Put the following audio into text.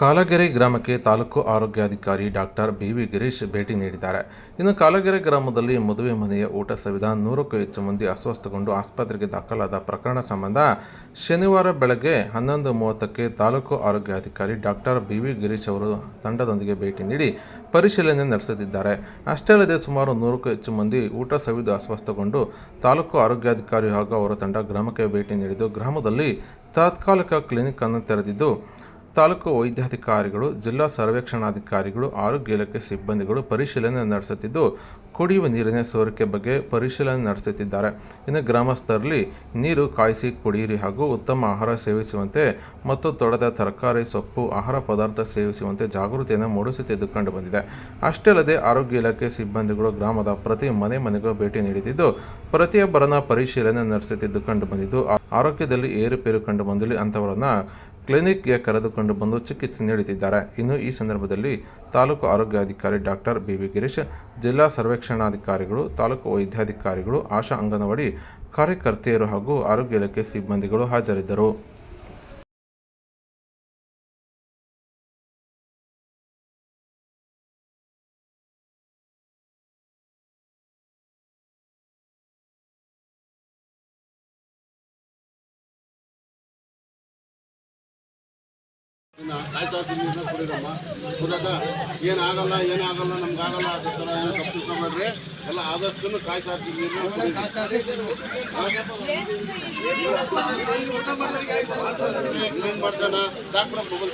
ಕಾಲಗೆರೆ ಗ್ರಾಮಕ್ಕೆ ತಾಲೂಕು ಆರೋಗ್ಯಾಧಿಕಾರಿ doctor B V Girish ಭೇಟಿ ನೀಡಿದ್ದಾರೆ. ಇನ್ನು ಕಾಲಗೆರೆ ಗ್ರಾಮದಲ್ಲಿ ಮದುವೆ ಮನೆಯ ಊಟ ಸವಿದ ನೂರಕ್ಕೂ ಹೆಚ್ಚು ಮಂದಿ ಅಸ್ವಸ್ಥಗೊಂಡು ಆಸ್ಪತ್ರೆಗೆ ದಾಖಲಾದ ಪ್ರಕರಣ ಸಂಬಂಧ ಶನಿವಾರ ಬೆಳಗ್ಗೆ ಹನ್ನೊಂದು ಮೂವತ್ತಕ್ಕೆ ತಾಲೂಕು ಆರೋಗ್ಯಾಧಿಕಾರಿ ಡಾಕ್ಟರ್ ಬಿ ವಿ ಗಿರೀಶ್ ಅವರು ತಂಡದೊಂದಿಗೆ ಭೇಟಿ ನೀಡಿ ಪರಿಶೀಲನೆ ನಡೆಸುತ್ತಿದ್ದಾರೆ ಅಷ್ಟೇ ಅಲ್ಲದೆ ಸುಮಾರು ನೂರಕ್ಕೂ ಹೆಚ್ಚು ಮಂದಿ ಊಟ ಸವಿದು ಅಸ್ವಸ್ಥಗೊಂಡು ತಾಲೂಕು ಆರೋಗ್ಯಾಧಿಕಾರಿ ಹಾಗೂ ಅವರ ತಂಡ ಗ್ರಾಮಕ್ಕೆ ಭೇಟಿ ನೀಡಿದ್ದು, ಗ್ರಾಮದಲ್ಲಿ ತಾತ್ಕಾಲಿಕ ಕ್ಲಿನಿಕ್ ಅನ್ನು ತೆರೆದಿದ್ದು ತಾಲೂಕು ವೈದ್ಯಾಧಿಕಾರಿಗಳು, ಜಿಲ್ಲಾ ಸರ್ವೇಕ್ಷಣಾಧಿಕಾರಿಗಳು, ಆರೋಗ್ಯ ಇಲಾಖೆ ಸಿಬ್ಬಂದಿಗಳು ಪರಿಶೀಲನೆ ನಡೆಸುತ್ತಿದ್ದು, ಕುಡಿಯುವ ನೀರಿನ ಸೋರಿಕೆ ಬಗ್ಗೆ ಪರಿಶೀಲನೆ ನಡೆಸುತ್ತಿದ್ದಾರೆ. ಇನ್ನು ಗ್ರಾಮಸ್ಥರಲ್ಲಿ ನೀರು ಕಾಯಿಸಿ, ಕುಡಿಯಿರಿ ಹಾಗೂ ಉತ್ತಮ ಆಹಾರ ಸೇವಿಸುವಂತೆ ಮತ್ತು ತೊಡೆದ ತರಕಾರಿ, ಸೊಪ್ಪು, ಆಹಾರ ಪದಾರ್ಥ ಸೇವಿಸುವಂತೆ ಜಾಗೃತಿಯನ್ನು ಮೂಡಿಸುತ್ತಿದ್ದು ಕಂಡುಬಂದಿದೆ ಅಷ್ಟೇ ಅಲ್ಲದೆ ಆರೋಗ್ಯ ಇಲಾಖೆ ಸಿಬ್ಬಂದಿಗಳು ಗ್ರಾಮದ ಪ್ರತಿ ಮನೆ ಮನೆಗೂ ಭೇಟಿ ನೀಡುತ್ತಿದ್ದು ಪ್ರತಿಯೊಬ್ಬರನ್ನ ಪರಿಶೀಲನೆ ನಡೆಸುತ್ತಿದ್ದು ಕಂಡುಬಂದಿದ್ದು ಆರೋಗ್ಯದಲ್ಲಿ ಏರುಪೇರು ಕಂಡುಬಂದಲ್ಲಿ ಅಂಥವರನ್ನ ಕ್ಲಿನಿಕ್ಗೆ ಕರೆದುಕೊಂಡು ಬಂದು ಚಿಕಿತ್ಸೆ ನೀಡುತ್ತಿದ್ದಾರೆ. ಇನ್ನು ಈ ಸಂದರ್ಭದಲ್ಲಿ ತಾಲೂಕು ಆರೋಗ್ಯಾಧಿಕಾರಿ ಡಾಕ್ಟರ್ ಬಿ ವಿ ಗಿರೀಶ್, ಜಿಲ್ಲಾ ಸರ್ವೇಕ್ಷಣಾಧಿಕಾರಿಗಳು, ತಾಲೂಕು ವೈದ್ಯಾಧಿಕಾರಿಗಳು, ಆಶಾ ಅಂಗನವಾಡಿ ಕಾರ್ಯಕರ್ತೆಯರು ಹಾಗೂ ಆರೋಗ್ಯ ಇಲಾಖೆ ಸಿಬ್ಬಂದಿಗಳು ಹಾಜರಿದ್ದರು. ಕಾಯ್ತಾ ನೀರನ್ನ ಕುಡಿದಾಗ ಏನಾಗಲ್ಲ ಏನಾಗಲ್ಲ, ನಮ್ಗಾಗಲ್ಲ ಆಗಲ್ಲ ಥರ ಎಲ್ಲ ಆದಷ್ಟು ಕಾಯ್ತಾ ಇರ್ತೀವಿ ಮಾಡ್ತಾನ? ಡಾಕ್ಟ್ರ ಮೊಬೈಲ್